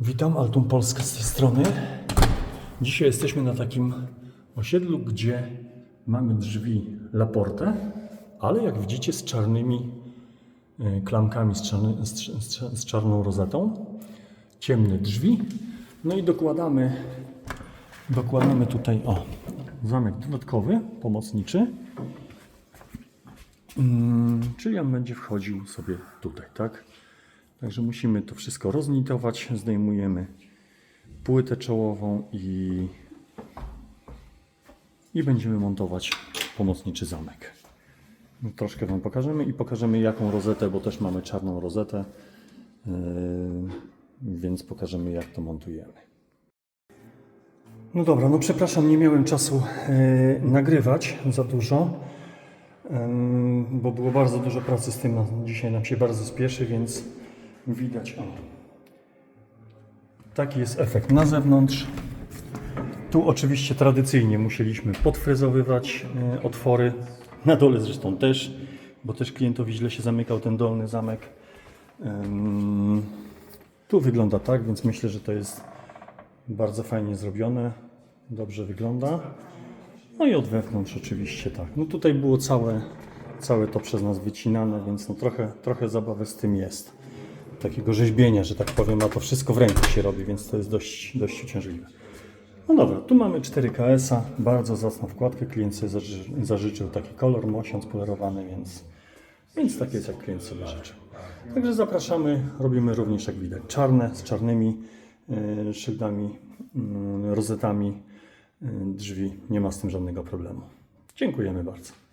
Witam, Altum Polska z tej strony. Dzisiaj jesteśmy na takim osiedlu, gdzie mamy drzwi Laporte, ale jak widzicie z czarnymi e, klamkami, z, czarny, z, z, z czarną rozetą. Ciemne drzwi. No i dokładamy, dokładamy tutaj, o, zamek dodatkowy, pomocniczy. Mm, czyli on będzie wchodził sobie tutaj, tak? Także musimy to wszystko roznitować. Zdejmujemy płytę czołową i, i będziemy montować pomocniczy zamek. Troszkę Wam pokażemy i pokażemy jaką rozetę, bo też mamy czarną rozetę, yy, więc pokażemy jak to montujemy. No dobra, no przepraszam, nie miałem czasu yy, nagrywać za dużo, Ym, bo było bardzo dużo pracy z tym. a Dzisiaj nam się bardzo spieszy, więc widać. O. Taki jest efekt na zewnątrz. Tu oczywiście tradycyjnie musieliśmy podfrezowywać e, otwory. Na dole zresztą też, bo też klientowi źle się zamykał ten dolny zamek. Tu wygląda tak, więc myślę, że to jest bardzo fajnie zrobione. Dobrze wygląda. No i od wewnątrz oczywiście tak. No tutaj było całe, całe to przez nas wycinane, więc no trochę, trochę zabawy z tym jest. Takiego rzeźbienia, że tak powiem, a to wszystko w ręku się robi, więc to jest dość, dość uciążliwe. No dobra, tu mamy 4KS-a, bardzo zacną wkładkę. Klient sobie zaży, zażyczył taki kolor, mosiąc polerowany, więc, więc tak jest jak klient sobie życzył. Także zapraszamy, robimy również jak widać czarne, z czarnymi y, szyldami, y, rozetami y, drzwi. Nie ma z tym żadnego problemu. Dziękujemy bardzo.